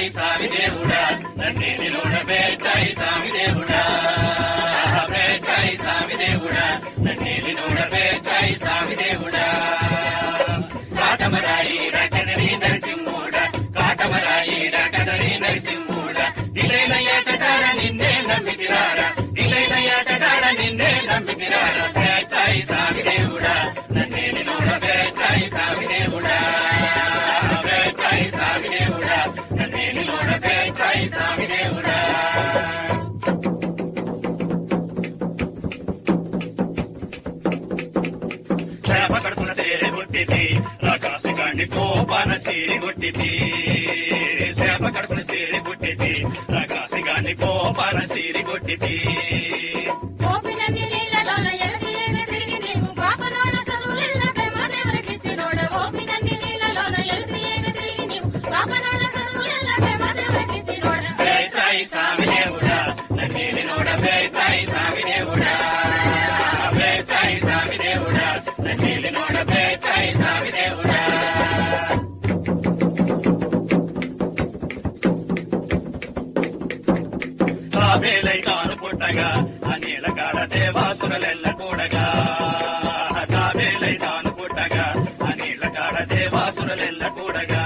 పెట్టాయి స్వామి దేవుడా. తండ్రిని లోన పెట్టాయి స్వామి దేవుడా. పెట్టాయి స్వామి దేవుడా. తండ్రిని లోన పెట్టాయి స్వామి దేవుడా. చదువులిల్ల ప్రేమ దేవులకిచ్చినోడ గోపినన్ని నీళ్ళలోన ఎలసి ఎగసిరి నీవు పాపనోడ చదువులిల్ల ప్రేమ దేవులకిచ్చినోడ వేటాయి స్వామి దేవుడా నోడ వేలై తాను పుట్టగా ఆ నీలకాడ దేవాసురలెల్ల కూడగా. వేలై తాను పుట్టగా ఆ నీలకాడ దేవాసురలెల్ల కూడగా.